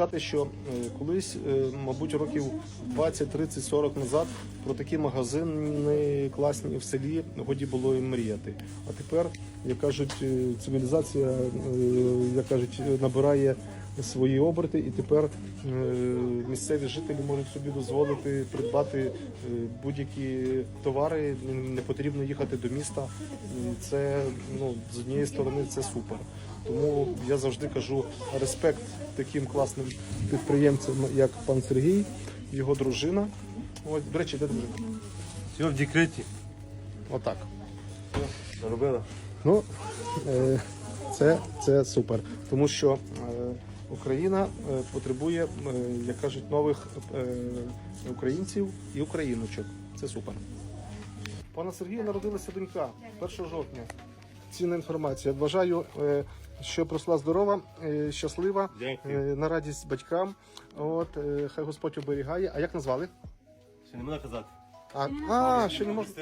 сказати, що е, колись, е, мабуть, років 20, 30, 40 назад про такі магазини класні в селі годі було і мріяти. А тепер, як кажуть, е, цивілізація, як кажуть, набирає свої оберти, і тепер е, місцеві жителі можуть собі дозволити придбати е, будь-які товари. Не потрібно їхати до міста. Це ну з однієї сторони це супер. Тому я завжди кажу респект таким класним підприємцям, як пан Сергій, його дружина. Ось, до речі, де дружина? Все в декреті. Отак. Заробила. Ну, е, це, це супер, тому що Україна е, потребує, е, як кажуть, нових е, українців і україночок. Це супер. Пана Сергія народилася донька 1 жовтня. Цінна інформація. Бажаю, е, щоб росла здорова, щаслива, Дякую. на радість батькам. От, хай Господь оберігає. А як назвали? Ще не можна казати. А, а ще не можна.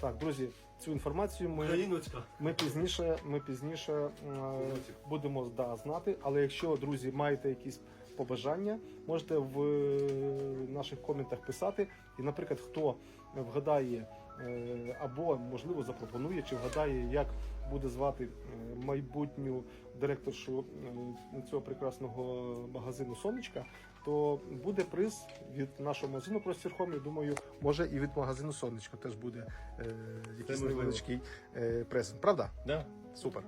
Так, друзі, цю інформацію ми. Україночка. Ми пізніше, ми пізніше е, будемо да, знати, але якщо, друзі, маєте якісь побажання, можете в е, наших коментах писати. І, наприклад, хто вгадає е, або, можливо, запропонує чи вгадає, як буде звати е, майбутню директоршу цього прекрасного магазину Сонечка, то буде приз від нашого магазину Простір Хом. Я думаю, може і від магазину Сонечко теж буде якийсь невеличкий презент. Правда? Да? Супер.